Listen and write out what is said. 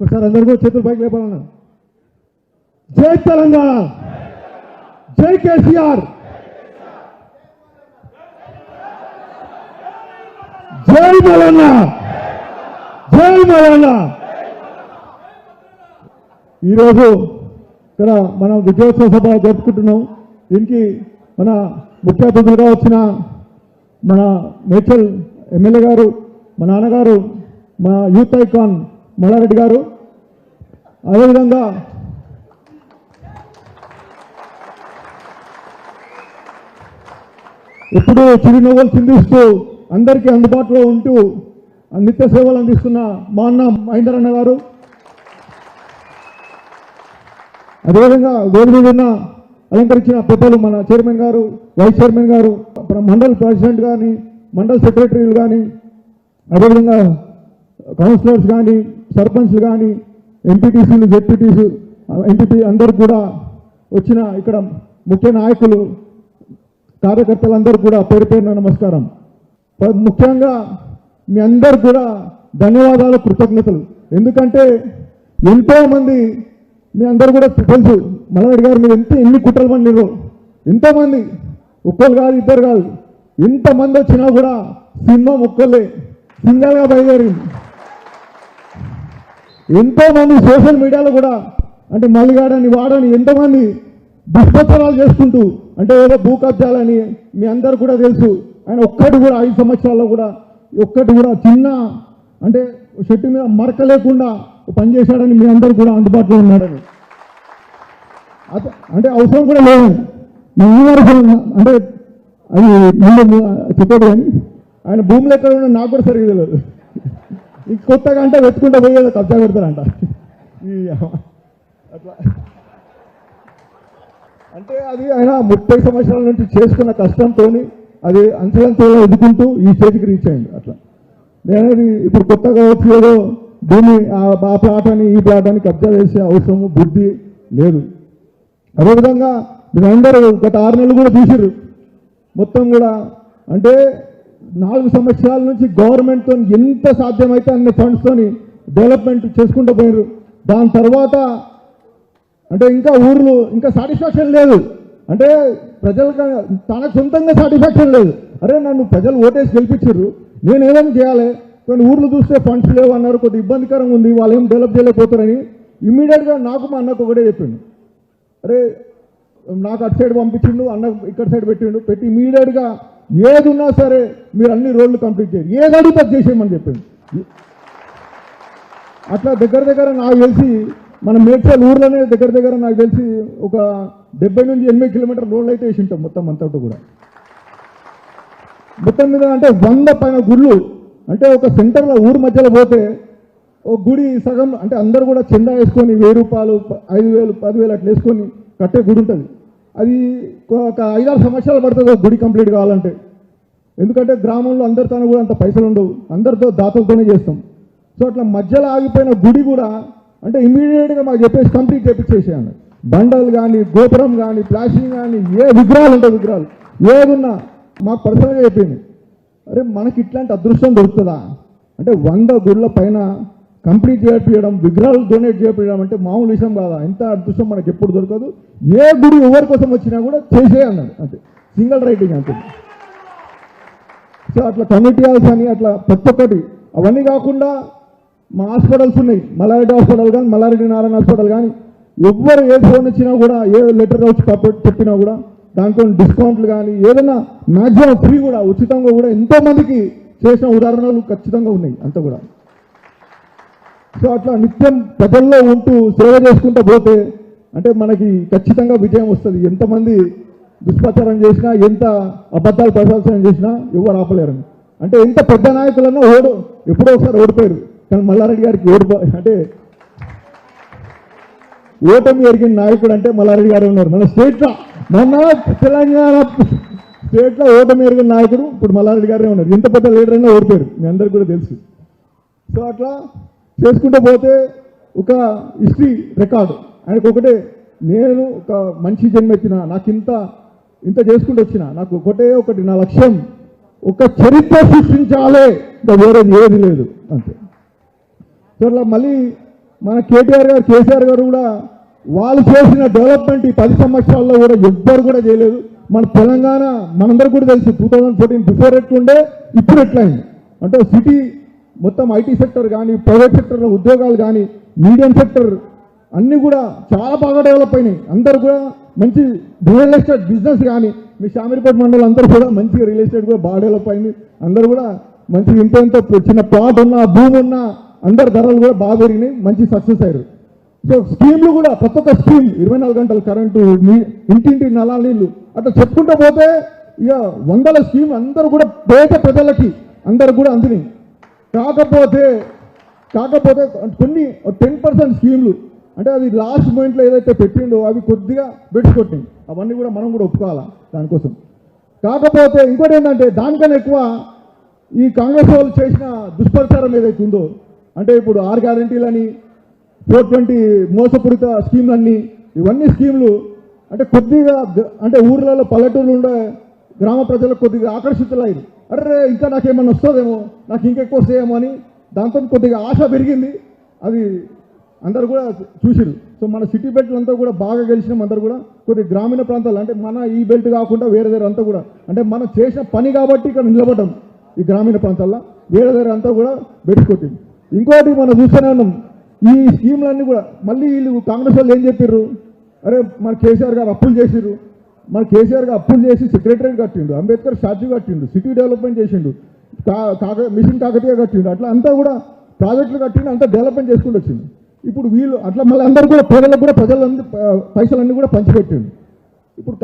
ఒకసారి అందరు కూడా చేతులు పైకి లేపాలన్నా. జై తెలంగాణ! జై కేసీఆర్! జై మలన్న జై మలన్న ఈరోజు ఇక్కడ మనం విజయోత్సవ సభ జరుపుకుంటున్నాం. దీనికి మన ముఖ్య అతిథులుగా వచ్చిన మన మేచల్ ఎమ్మెల్యే గారు మా నాన్నగారు మా యూత్ ఐకాన్ మల్లారెడ్డి గారు. అదేవిధంగా ఇప్పుడు చిరునవ్వులు చిందిస్తూ అందరికీ అందుబాటులో ఉంటూ నిత్య సేవలు అందిస్తున్న మా అన్న మహేందర్ అన్న గారు. అదేవిధంగా గోధుమ మీద ఉన్న అలంకరించిన పెద్దలు మన చైర్మన్ గారు వైస్ చైర్మన్ గారు మండల్ ప్రెసిడెంట్ కానీ మండల్ సెక్రటరీలు కానీ అదేవిధంగా కౌన్సిలర్స్ కానీ సర్పంచ్లు కానీ ఎంపీటీసీలు జెడ్పీటీసీ ఎంపీటీ అందరూ కూడా వచ్చిన ఇక్కడ ముఖ్య నాయకులు కార్యకర్తలందరూ కూడా పేరు పేరున నమస్కారం. ముఖ్యంగా మీ అందరు కూడా ధన్యవాదాలు కృతజ్ఞతలు. ఎందుకంటే ఎంతోమంది మీ అందరు కూడా తెలుసు మల్లరెడ్డి గారు మీరు ఎంత ఎన్ని కుట్రలు పండిరు ఎంతోమంది ఒక్కరు కాదు ఇద్దరు కాదు. ఎంతమంది వచ్చినా కూడా సినిమా ఒక్కళ్ళే. సింగల్గా బయలుదేరింది. ఎంతోమంది సోషల్ మీడియాలో కూడా అంటే మల్లిగాడని వాడని ఎంతమంది దుష్ప్రచారాలు చేసుకుంటూ అంటే ఏదో భూ కబ్జాలని మీ అందరు కూడా తెలుసు. ఆయన ఒక్కటి కూడా ఐదు సంవత్సరాల్లో కూడా ఒక్కటి కూడా చిన్న అంటే చెట్టు మీద మరక లేకుండా పనిచేశాడని మీ అందరు కూడా అందుబాటులో ఉన్నాడని అంటే అవసరం కూడా లేదు మీ అంటే అది ముందు చెప్పాడు కానీ ఆయన భూములు ఎక్కడ ఉన్నా నాకు కూడా సరిగ్గా తెలియదు. ఇంక కొత్తగా అంటే వెతుకుంటూ పోయేది కబ్జా పెడతారంట అట్లా. అంటే అది ఆయన ముప్పై సంవత్సరాల నుంచి చేసుకున్న కష్టంతో అది అంచెలంచెలో ఎదుకుంటూ ఈ స్టేజ్కి రీచ్ అయింది అట్లా. నేను ఇప్పుడు కొత్తగా వచ్చి ఏదో భూమి ఆ ఆ ప్లాట్ అని ఈ ప్లాట్ అని కబ్జా చేసే అవసరము బుద్ధి లేదు. అదేవిధంగా మీరందరూ గత ఆరు నెలలు కూడా తీసిరు మొత్తం కూడా అంటే నాలుగు సంవత్సరాల నుంచి గవర్నమెంట్తో ఎంత సాధ్యమైతే అన్ని ఫండ్స్తోని డెవలప్మెంట్ చేసుకుంటూ పోయారు దాని తర్వాత అంటే ఇంకా ఊర్లు ఇంకా సాటిస్ఫాక్షన్ లేదు. అంటే ప్రజలకు తనకు సొంతంగా సాటిస్ఫాక్షన్ లేదు. అరే నన్ను ప్రజలు ఓటేసి గెలిపించారు నేను ఏదైనా చేయాలి కొన్ని ఊర్లు చూస్తే ఫండ్స్ లేవు అన్నారు కొద్ది ఇబ్బందికరంగా ఉంది వాళ్ళు ఏం డెవలప్ చేయలేకపోతారని ఇమ్మీడియట్గా నాకు మా అన్నకు ఒకటే చెప్పిండు. అరే నాకు అటు సైడ్ పంపించిండు అన్న ఇక్కడ సైడ్ పెట్టిండు. పెట్టి ఇమీడియట్గా ఏది ఉన్నా సరే మీరు అన్ని రోడ్లు కంప్లీట్ చేయండి. ఏది అడుగుతా చేసేయమని చెప్పింది. అట్లా దగ్గర దగ్గర నాకు తెలిసి మన మేడ్చల్ ఊర్లోనే దగ్గర దగ్గర నాకు తెలిసి ఒక డెబ్బై నుంచి ఎనిమిది కిలోమీటర్ రోడ్లు అయితే వేసి ఉంటాం మొత్తం అంతా కూడా. మొత్తం మీద అంటే వంద పైన గుళ్ళు. అంటే ఒక సెంటర్లో ఊరు మధ్యలో పోతే ఒక గుడి సగం అంటే అందరు కూడా చందా వేసుకొని వెయ్యి రూపాయలు ఐదు వేలు పదివేలు అట్లా వేసుకొని కట్టే గుడి ఉంటుంది. అది ఒక ఐదారు సంవత్సరాలు పడుతుంది గుడి కంప్లీట్ కావాలంటే. ఎందుకంటే గ్రామంలో అందరితో కూడా అంత పైసలు ఉండవు. అందరితో దాతలతోనే చేస్తాం. సో అట్లా మధ్యలో ఆగిపోయిన గుడి కూడా అంటే ఇమీడియట్గా మాకు చెప్పేసి కంప్లీట్ చేపించేసేయండి. బండలు కానీ గోపురం కానీ ప్లాస్టింగ్ కానీ ఏ విగ్రహాలు ఉంటాయి విగ్రహాలు ఏదున్నా మాకు పర్సనల్గా చెప్పింది అరే మనకి ఇట్లాంటి అదృష్టం దొరుకుతుందా? అంటే వంద గుళ్ళ పైన కంప్లీట్ చేయించడం విగ్రహాలు డొనేట్ చేయించడం అంటే మామూలు విషయం కాదా? ఎంత అదృష్టం మనకి ఎప్పుడు దొరకదు? ఏ గుడి ఎవరి కోసం వచ్చినా కూడా చేసే అన్నాడు అంతే. సింగిల్ రైటింగ్ అంతే. సో అట్లా కమిటీ హౌస్ అని అట్లా ప్రతి ఒక్కటి. అవన్నీ కాకుండా మా హాస్పిటల్స్ ఉన్నాయి. మల్లారెడ్డి హాస్పిటల్ కానీ మల్లారెడ్డి నారాయణ హాస్పిటల్ కానీ. ఎవ్వరు ఏ ఫోన్ వచ్చినా కూడా ఏ లెటర్ వచ్చి పెట్టినా చెప్పినా కూడా దాంట్లో డిస్కౌంట్లు కానీ ఏదైనా మ్యాక్సిమం ఫ్రీ కూడా ఉచితంగా కూడా ఎంతోమందికి చేసిన ఉదాహరణలు ఖచ్చితంగా ఉన్నాయి అంత కూడా. సో అట్లా నిత్యం ప్రజల్లో ఉంటూ సేవ చేసుకుంటూ పోతే అంటే మనకి ఖచ్చితంగా విజయం వస్తుంది. ఎంతమంది దుష్ప్రచారం చేసినా ఎంత అబద్ధాలు ప్రచారం చేసినా ఎవరు ఆపలేరు. అంటే ఎంత పెద్ద నాయకులన్నా ఓడు ఎప్పుడో ఒకసారి ఓడిపోయారు. కానీ మల్లారెడ్డి గారికి ఓడిపో అంటే ఓటమి ఎరిగిన నాయకుడు అంటే మల్లారెడ్డి గారు ఉన్నారు. మన స్టేట్లో మొన్న తెలంగాణ స్టేట్లో ఓటమి ఎరిగిన నాయకుడు ఇప్పుడు మల్లారెడ్డి గారే ఉన్నారు. ఎంత పెద్ద లీడర్ అయినా ఓడిపోయారు. మీ అందరికీ కూడా తెలుసు. సో అట్లా చేసుకుంటూ పోతే ఒక హిస్టరీ రికార్డు. ఆయనకు ఒకటే నేను ఒక మంచి జన్మెత్తిన నాకు ఇంత ఇంత చేసుకుంటూ వచ్చిన నాకు ఒకటే ఒకటి నా లక్ష్యం ఒక చరిత్ర సృష్టించాలి ఇంకా వేరే ఏది లేదు అంతే. సో అట్లా మళ్ళీ మన కేటీఆర్ గారు కేసీఆర్ గారు కూడా వాళ్ళు చేసిన డెవలప్మెంట్ ఈ పది సంవత్సరాల్లో కూడా ఎవ్వరు కూడా చేయలేదు. మన తెలంగాణ మనందరూ కూడా తెలుసు టూ థౌజండ్ ఫోర్టీన్ బిఫోర్ ఎట్లుండే ఇప్పుడు ఎట్లయింది. అంటే సిటీ మొత్తం ఐటీ సెక్టర్ కానీ ప్రైవేట్ సెక్టర్లో ఉద్యోగాలు కానీ మీడియం సెక్టర్ అన్నీ కూడా చాలా బాగా డెవలప్ అయినాయి. అందరు కూడా మంచి రియల్ ఎస్టేట్ బిజినెస్ కానీ మీ శామిరిపేట మండలం అందరూ కూడా మంచిగా రియల్ ఎస్టేట్ కూడా బాగా డెవలప్ అయింది. అందరూ కూడా మంచి ఇంత చిన్న ప్లాట్ ఉన్నా భూమి ఉన్నా అందరి ధరలు కూడా బాగా పెరిగినాయి మంచి సక్సెస్ అయ్యారు. సో స్కీమ్లు కూడా ప్రతి ఒక్క స్కీమ్ ఇరవై నాలుగు గంటలు కరెంటు నీ- ఇంటింటి నలా నీళ్ళు అట్లా చెప్పుకుంటూ పోతే ఇక వందల స్కీమ్ అందరూ కూడా పేద ప్రజలకి అందరు కూడా అందినాయి. కాకపోతే కాకపోతే కొన్ని టెన్ పర్సెంట్ స్కీమ్లు అంటే అది లాస్ట్ మూమెంట్లో ఏదైతే పెట్టిండో అవి కొద్దిగా పెట్టుకొట్టినాయి అవన్నీ కూడా మనం కూడా ఒప్పుకోవాలా దానికోసం. కాకపోతే ఇంకోటి ఏంటంటే దానికన్నా ఎక్కువ ఈ కాంగ్రెస్ వాళ్ళు చేసిన దుష్ప్రచారం ఏదైతే ఉందో అంటే ఇప్పుడు ఆరు గ్యారంటీలని ఫోర్ ట్వంటీ మోసపూరిత స్కీమ్లన్నీ ఇవన్నీ స్కీమ్లు అంటే కొద్దిగా అంటే ఊర్లలో పల్లెటూర్లు ఉండే గ్రామ ప్రజలకు కొద్దిగా ఆకర్షితులయ్యారు. అరే ఇంకా నాకేమన్నా వస్తుందేమో? నాకు ఇంకెక్కువ వస్తాయేమో అని దాంతో కొద్దిగా ఆశ పెరిగింది. అది అందరు కూడా చూసిరు. సో మన సిటీ బెల్ట్లంతా కూడా బాగా గెలిచినాం అందరు కూడా. కొద్ది గ్రామీణ ప్రాంతాలు అంటే మన ఈ బెల్ట్ కాకుండా వేరే దగ్గర అంతా కూడా. అంటే మనం చేసిన పని కాబట్టి ఇక్కడ నిలబడ్డం ఈ గ్రామీణ ప్రాంతాల్లో. వేరే దగ్గర అంతా కూడా బెట్టుకొట్టింది ఇంకోటి మనం చూస్తూనే ఉన్నాం. ఈ స్కీమ్లన్నీ కూడా మళ్ళీ వీళ్ళు కాంగ్రెస్ వాళ్ళు ఏం చెప్పారు అరే మన కేసీఆర్ గారు అప్పులు చేసిర్రు. మన కేసీఆర్ గారు అప్పులు చేసి సెక్రటరీ కట్టిండు అంబేద్కర్ స్టాచ్యూ కట్టిండు సిటీ డెవలప్మెంట్ చేసిండు కాక మిషన్ కాకతీయ కట్టిండు అట్లా అంతా కూడా ప్రాజెక్టులు కట్టిండు అంతా డెవలప్మెంట్ చేసుకుంటూ వచ్చింది ఇప్పుడు వీళ్ళు అట్లా మళ్ళీ అందరూ కూడా ప్రజలకు కూడా ప్రజలందరూ పైసలన్నీ కూడా పంచిపెట్టిండు. ఇప్పుడు